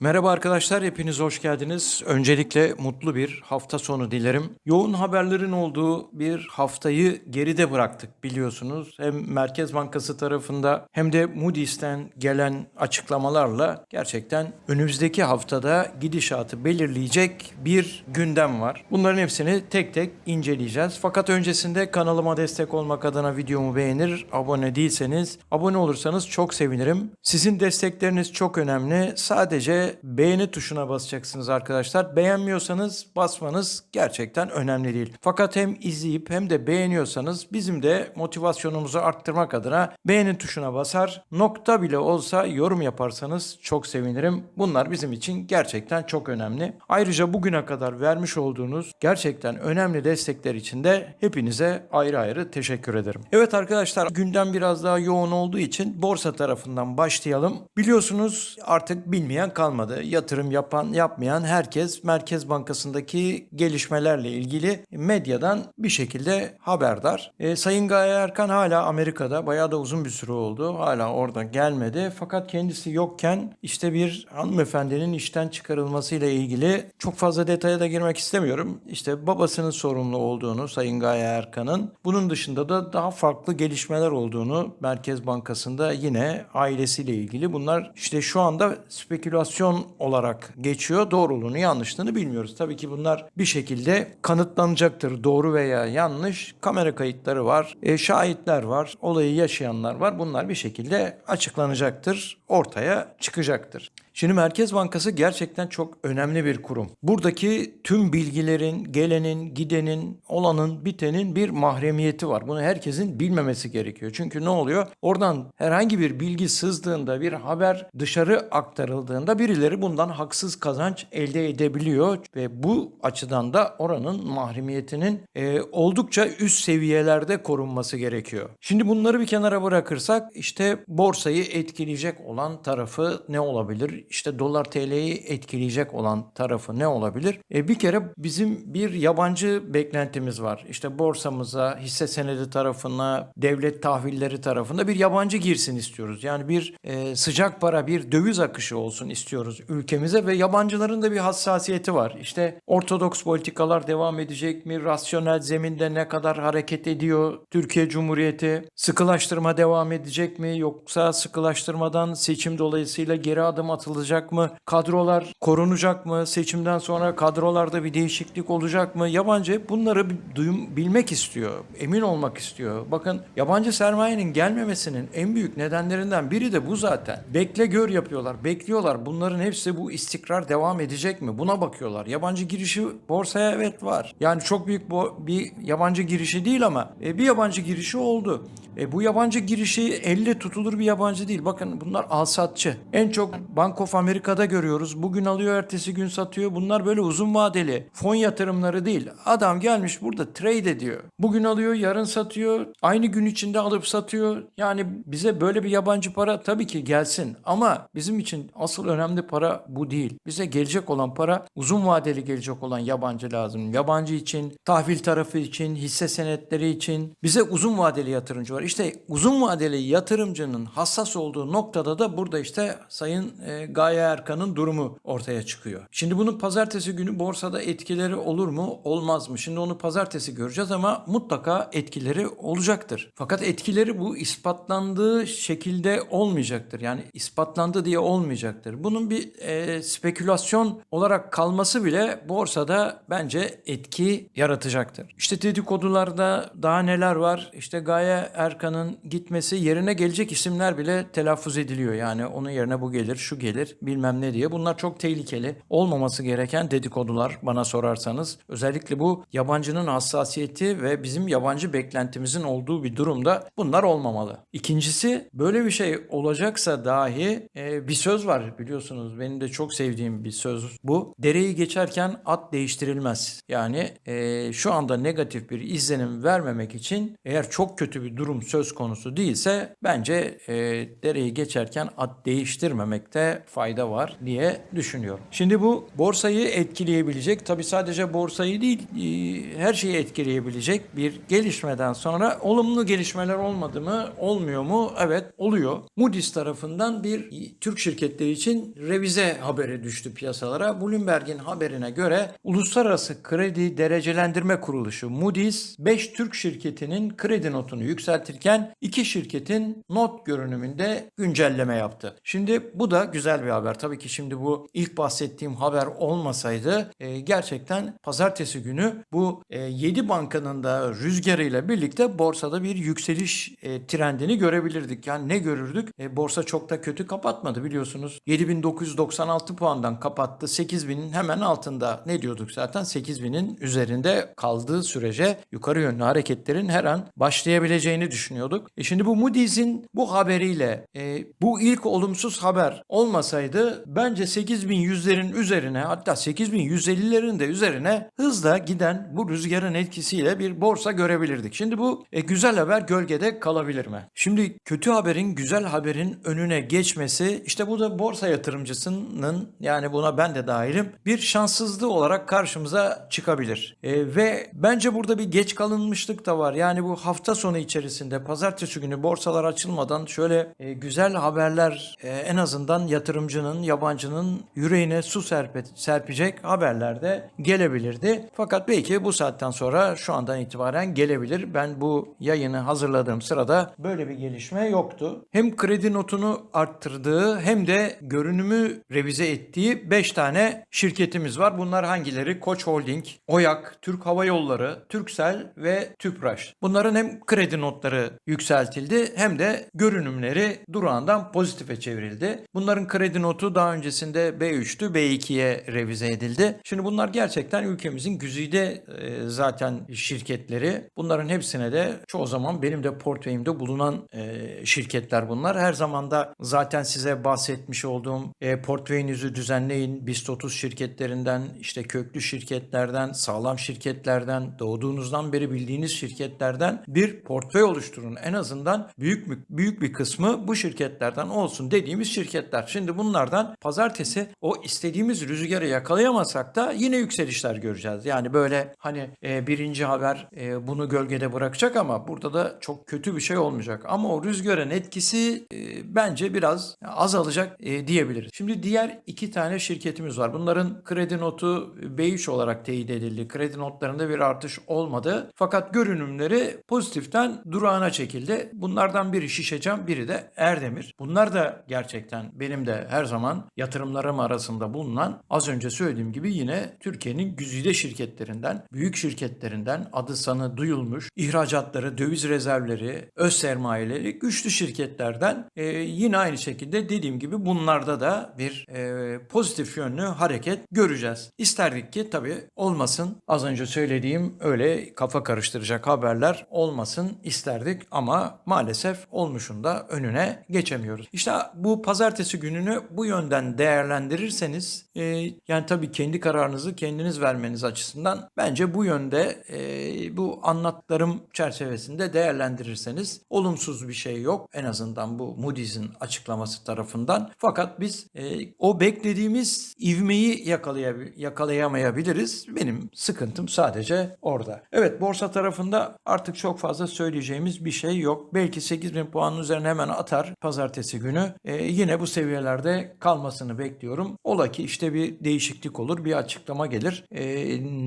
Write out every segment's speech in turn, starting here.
Merhaba arkadaşlar, hepiniz hoş geldiniz. Öncelikle mutlu bir hafta sonu dilerim. Yoğun haberlerin olduğu bir haftayı geride bıraktık biliyorsunuz. Hem Merkez Bankası tarafında hem de Moody's'ten gelen açıklamalarla gerçekten önümüzdeki haftada gidişatı belirleyecek bir gündem var. Bunların hepsini tek tek inceleyeceğiz. Fakat öncesinde kanalıma destek olmak adına videomu beğenir, abone değilseniz abone olursanız çok sevinirim. Sizin destekleriniz çok önemli. Sadece beğeni tuşuna basacaksınız arkadaşlar. Beğenmiyorsanız basmanız gerçekten önemli değil. Fakat hem izleyip hem de beğeniyorsanız bizim de motivasyonumuzu arttırmak adına beğeni tuşuna basar. Nokta bile olsa yorum yaparsanız çok sevinirim. Bunlar bizim için gerçekten çok önemli. Ayrıca bugüne kadar vermiş olduğunuz gerçekten önemli destekler için de hepinize ayrı ayrı teşekkür ederim. Evet arkadaşlar gündem biraz daha yoğun olduğu için borsa tarafından başlayalım. Biliyorsunuz artık bilmeyen kalmadı. Yatırım yapan yapmayan herkes Merkez Bankası'ndaki gelişmelerle ilgili medyadan bir şekilde haberdar. E, Sayın Gaye Erkan hala Amerika'da bayağı da uzun bir süre oldu. Hala orada gelmedi. Fakat kendisi yokken işte bir hanımefendinin işten çıkarılmasıyla ilgili çok fazla detaya da girmek istemiyorum. İşte babasının sorumlu olduğunu Sayın Gaye Erkan'ın bunun dışında da daha farklı gelişmeler olduğunu Merkez Bankası'nda yine ailesiyle ilgili bunlar işte şu anda spekülasyon olarak geçiyor. Doğruluğunu yanlışlığını bilmiyoruz. Tabii ki bunlar bir şekilde kanıtlanacaktır. Doğru veya yanlış. Kamera kayıtları var. E, şahitler var. Olayı yaşayanlar var. Bunlar bir şekilde açıklanacaktır. Ortaya çıkacaktır. Şimdi Merkez Bankası gerçekten çok önemli bir kurum. Buradaki tüm bilgilerin, gelenin, gidenin, olanın, bitenin bir mahremiyeti var. Bunu herkesin bilmemesi gerekiyor. Çünkü ne oluyor? Oradan herhangi bir bilgi sızdığında, bir haber dışarı aktarıldığında birileri bundan haksız kazanç elde edebiliyor ve bu açıdan da oranın mahremiyetinin e, oldukça üst seviyelerde korunması gerekiyor. Şimdi bunları bir kenara bırakırsak işte borsayı etkileyecek olan tarafı ne olabilir? İşte dolar TL'yi etkileyecek olan tarafı ne olabilir? E, bir kere bizim bir yabancı beklentimiz var. İşte borsamıza, hisse senedi tarafına, devlet tahvilleri tarafında bir yabancı girsin istiyoruz. Yani bir e, sıcak para, bir döviz akışı olsun istiyoruz ülkemize ve yabancıların da bir hassasiyeti var. İşte ortodoks politikalar devam edecek mi? Rasyonel zeminde ne kadar hareket ediyor Türkiye Cumhuriyeti? Sıkılaştırma devam edecek mi? Yoksa sıkılaştırmadan seçim dolayısıyla geri adım atılacak mı? Kadrolar korunacak mı? Seçimden sonra kadrolarda bir değişiklik olacak mı? Yabancı hep bunları duyum, bilmek istiyor. Emin olmak istiyor. Bakın yabancı sermayenin gelmemesinin en büyük nedenlerinden biri de bu zaten. Bekle gör yapıyorlar. Bekliyorlar. Bunların hepsi bu istikrar devam edecek mi? Buna bakıyorlar. Yabancı girişi borsaya evet var. Yani çok büyük bir yabancı girişi değil ama e, bir yabancı girişi oldu. E, bu yabancı girişi elle tutulur bir yabancı değil. Bakın bunlar alsatçı. En çok Bank of America'da görüyoruz. Bugün alıyor, ertesi gün satıyor. Bunlar böyle uzun vadeli fon yatırımları değil. Adam gelmiş burada trade ediyor. Bugün alıyor, yarın satıyor. Aynı gün içinde alıp satıyor. Yani bize böyle bir yabancı para tabii ki gelsin. Ama bizim için asıl önemli para bu değil. Bize gelecek olan para uzun vadeli gelecek olan yabancı lazım. Yabancı için, tahvil tarafı için, hisse senetleri için bize uzun vadeli yatırımcı var. İşte uzun vadeli yatırımcının hassas olduğu noktada da burada işte Sayın e, Gaye Erkan'ın durumu ortaya çıkıyor. Şimdi bunun pazartesi günü borsada etkileri olur mu, olmaz mı? Şimdi onu pazartesi göreceğiz ama mutlaka etkileri olacaktır. Fakat etkileri bu ispatlandığı şekilde olmayacaktır. Yani ispatlandı diye olmayacaktır. Bunun bir e, spekülasyon olarak kalması bile borsada bence etki yaratacaktır. İşte dedikodularda daha neler var? İşte Gaye Erkan'ın gitmesi yerine gelecek isimler bile telaffuz ediliyor. Yani onun yerine bu gelir, şu gelir, bilmem ne diye. Bunlar çok tehlikeli. Olmaması gereken dedikodular bana sorarsanız. Özellikle bu yabancının hassasiyeti ve bizim yabancı beklentimizin olduğu bir durumda bunlar olmamalı. İkincisi böyle bir şey olacaksa dahi e, bir söz var biliyorsunuz. Benim de çok sevdiğim bir söz bu. Dereyi geçerken at değiştirilmez. Yani e, şu anda negatif bir izlenim vermemek için eğer çok kötü bir durum söz konusu değilse bence e, dereyi geçerken at değiştirmemekte fayda var diye düşünüyorum. Şimdi bu borsayı etkileyebilecek tabi sadece borsayı değil e, her şeyi etkileyebilecek bir gelişmeden sonra olumlu gelişmeler olmadı mı olmuyor mu? Evet oluyor. Moody's tarafından bir Türk şirketleri için revize haberi düştü piyasalara. Bloomberg'in haberine göre Uluslararası Kredi Derecelendirme Kuruluşu Moody's 5 Türk şirketinin kredi notunu yükseltirken 2 şirketin not görünümünde güncelleme yaptı. Şimdi bu da güzel bir haber. Tabii ki şimdi bu ilk bahsettiğim haber olmasaydı e, gerçekten pazartesi günü bu e, 7 bankanın da rüzgarıyla birlikte borsada bir yükseliş e, trendini görebilirdik. Yani ne görürdük? E, borsa çok da kötü kapatmadı biliyorsunuz. 7996 puandan kapattı. 8000'in hemen altında ne diyorduk zaten? 8000'in üzerinde kaldığı sürece yukarı yönlü hareketlerin her an başlayabileceğini düşünüyorduk. E şimdi bu Moody's'in bu haberiyle e, bu ilk olumsuz haber olmasaydı bence 8100'lerin üzerine hatta 8150'lerin de üzerine hızla giden bu rüzgarın etkisiyle bir borsa görebilirdik. Şimdi bu e, güzel haber gölgede kalabilir mi? Şimdi kötü haberin güzel haberin önüne geçmesi işte bu da borsa yatırımcısının yani buna ben de dahilim bir şanssızlığı olarak karşımıza çıkabilir. E, ve bence burada bir geç kalınmışlık da var. Yani bu hafta sonu içerisinde pazartesi günü borsalar açılmadan şöyle e, güzel haberler e, en azından yatırımcının, yabancının yüreğine su serpe, serpecek haberler de gelebilirdi. Fakat belki bu saatten sonra şu andan itibaren gelebilir. Ben bu yayını hazırladığım sırada böyle bir gelişme yoktu. Hem kredi notunu arttırdığı hem de görünümü revize ettiği 5 tane şirketimiz var. Bunlar hangileri? Koç Holding, Oyak, Türk Hava Yolları, Türksel ve Tüpraş. Bunların hem kredi notları yükseltildi hem de görünümleri durağından pozitife çevrildi. Bunların kredi notu daha öncesinde B3'tü, B2'ye revize edildi. Şimdi bunlar gerçekten ülkemizin güzide e, zaten şirketleri. Bunların hepsine de çoğu zaman benim de portföyümde bulunan e, şirketler bunlar. Her zaman da zaten size bahsetmiş olduğum e, portföyünüzü düzenleyin. BIST 30 şirketlerinden, işte köklü şirketlerden, sağlam şirketlerden, doğduğunuzdan beri bildiğiniz şirketlerden bir portföy oluşturun. En azından büyük büyük bir kısmı bu şirketlerden olsun dediğimiz şirketler. Şimdi bunlardan pazartesi o istediğimiz rüzgarı yakalayamasak da yine yükselişler göreceğiz. Yani böyle hani e, birinci haber e, bunu gölgede bırakacak ama burada da çok kötü bir şey olmayacak. Ama o rüzgarın etkisi e, bence biraz azalacak e, diyebiliriz. Şimdi diğer iki tane şirketimiz var. Bunların kredi notu B3 olarak teyit edildi. Kredi notlarında bir artış olmadı. Fakat görünümleri pozitiften durağına çekildi. Bunlardan biri Şişecam, biri de Erdemir. Bunlar da gerçekten benim de her zaman yatırımlarım arasında bulunan az önce söylediğim gibi yine Türkiye'nin güzide şirketlerinden, büyük şirketlerinden adı sanı duyulmuş, ihracatları, döviz rezervleri, öz sermayeleri güçlü şirketlerden e, yine aynı şekilde dediğim gibi bunlarda da bir e, pozitif yönlü hareket göreceğiz. İsterdik ki tabii olmasın. Az önce söylediğim öyle kafa karıştıracak haberler olmasın isterdik ama maalesef olmuşun da önüne geçemiyoruz. İşte bu pazartesi gününü bu yönden değerlendirirseniz e, yani tabii kendi kararınızı kendiniz vermeniz açısından bence bu yönde e, bu anlatlarım çerçevesinde değerlendirirseniz olumsuz bir şey yok. En azından bu Moody's'in açıklaması tarafından. Fakat biz e, o beklediğimiz ivmeyi yakalaya- yakalayamayabiliriz. Benim sıkıntım sadece orada. Evet borsa tarafında artık çok fazla söyleyeceğimiz bir şey yok. Belki 8000 puanın üzerine hemen atar pazartesi günü. E, yine bu seviyelerde kalmasını bekliyorum. Ola ki işte bir değişiklik olur, bir açıklama gelir. E,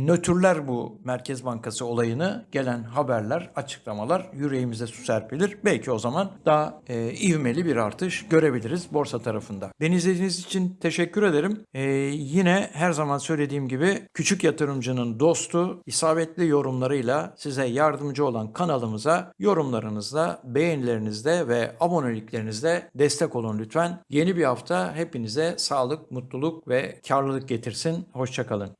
nötrler bu Merkez Bankası olayını gelen haberler, açıklamalar yüreğimize su serpilir. Belki o zaman daha e, ivmeli bir artış görebiliriz borsa tarafında. Beni izlediğiniz için teşekkür ederim. E, yine her zaman söylediğim gibi küçük yatırımcının dostu isabetli yorumlarıyla size yardımcı olan kanalımıza yorumlarınızla, beğenilerinizle ve aboneliklerinizle destek olun lütfen. Yeni bir hafta hepinize sağlık, mutluluk ve karlılık getirsin. Hoşçakalın.